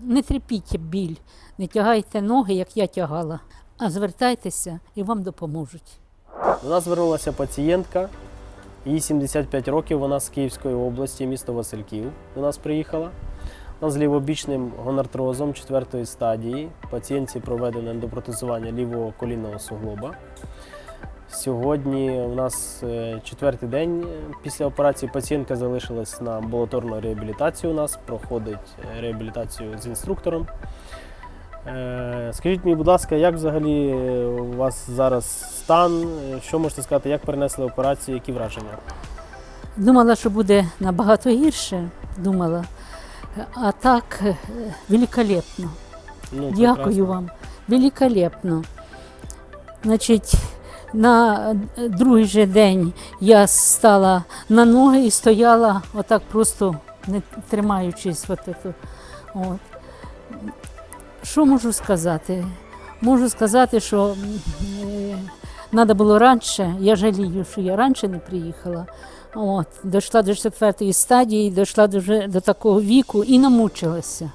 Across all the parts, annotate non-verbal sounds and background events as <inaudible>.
Не терпіть біль, не тягайте ноги, як я тягала, а звертайтеся і вам допоможуть. До нас звернулася пацієнтка, їй 75 років, вона з Київської області, місто Васильків. До нас приїхала. Вона з лівобічним гонартрозом четвертої стадії. Пацієнтці проведено ендопротезування лівого колінного суглоба. Сьогодні у нас е, четвертий день після операції. Пацієнтка залишилась на амбулаторну реабілітацію. У нас проходить е, реабілітацію з інструктором. Е, Скажіть мені, будь ласка, як взагалі у вас зараз стан? Що можете сказати, як перенесли операцію, які враження? Думала, що буде набагато гірше, думала. А так, великолепно. Ну, Дякую прекрасно. вам. Великолепно. Значить, на е, другий же день я стала на ноги і стояла отак просто не тримаючись. От. От. Що можу сказати? Можу сказати, що треба було раніше, я жалію, що я раніше не приїхала. От, дійшла до четвертої стадії, дійшла до, до такого віку і намучилася.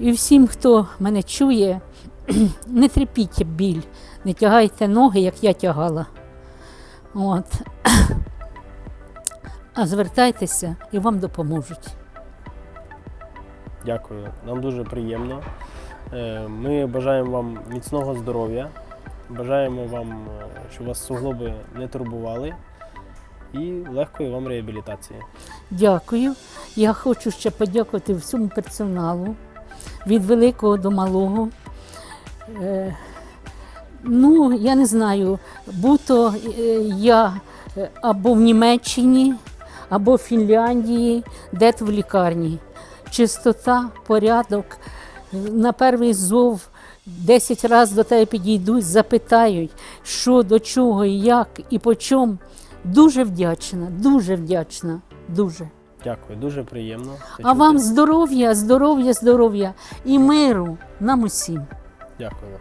І всім, хто мене чує, <clears throat> не терпіть біль, не тягайте ноги, як я тягала. От. <clears throat> А звертайтеся і вам допоможуть. Дякую, нам дуже приємно. Е, Ми бажаємо вам міцного здоров'я, бажаємо вам, е, щоб вас суглоби не турбували і легкої вам реабілітації. Дякую. Я хочу ще подякувати всьому персоналу від великого до малого. Е, ну, я не знаю, будь-то е, я е, або в Німеччині, або в Фінляндії, де-то в лікарні. Чистота, порядок. На перший зов 10 разів до тебе підійдуть, запитають, що до чого, як і по чому. Дуже вдячна, дуже вдячна, дуже. Дякую, дуже приємно. А вам здоров'я, здоров'я, здоров'я і миру нам усім. Дякую.